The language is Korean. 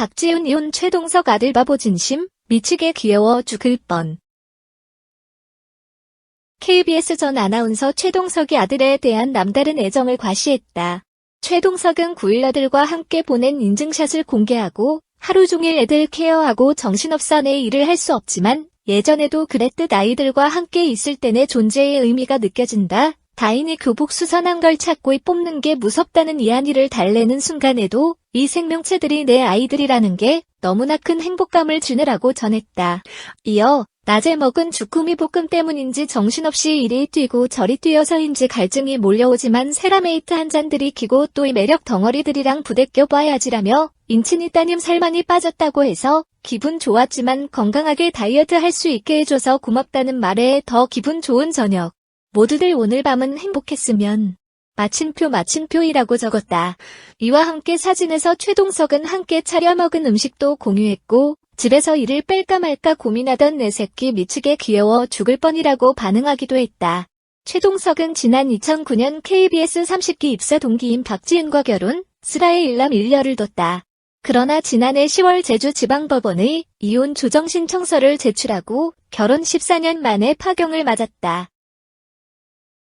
박지훈 이혼 최동석 아들 바보 진심 미치게 귀여워 죽을 뻔. KBS 전 아나운서 최동석이 아들에 대한 남다른 애정을 과시했다. 최동석은 9일 아들과 함께 보낸 인증샷을 공개하고 하루 종일 애들 케어하고 정신없어 내 일을 할 수 없지만 예전에도 그랬듯 아이들과 함께 있을 때 내 존재의 의미가 느껴진다. 다인이 교복 수선한 걸 찾고 뽑는 게 무섭다는 이한이를 달래는 순간에도 이 생명체들이 내 아이들이라는 게 너무나 큰 행복감을 주느라고 전했다. 이어 낮에 먹은 주꾸미 볶음 때문인지 정신없이 이리 뛰고 저리 뛰어서인지 갈증이 몰려오지만 세라메이트 한 잔 들이키고 또 이 매력 덩어리들이랑 부대껴 봐야지라며 인친이 따님 살만이 빠졌다고 해서 기분 좋았지만 건강하게 다이어트 할 수 있게 해줘서 고맙다는 말에 더 기분 좋은 저녁. 모두들 오늘 밤은 행복했으면 마침표 마침표이라고 적었다. 이와 함께 사진에서 최동석은 함께 차려 먹은 음식도 공유했고 집에서 이를 뺄까 말까 고민하던 내 새끼 미치게 귀여워 죽을 뻔이라고 반응하기도 했다. 최동석은 지난 2009년 KBS 30기 입사 동기인 박지은과 결혼, 슬아의 일남 일녀를 뒀다. 그러나 지난해 10월 제주지방법원의 이혼 조정 신청서를 제출하고 결혼 14년 만에 파경을 맞았다.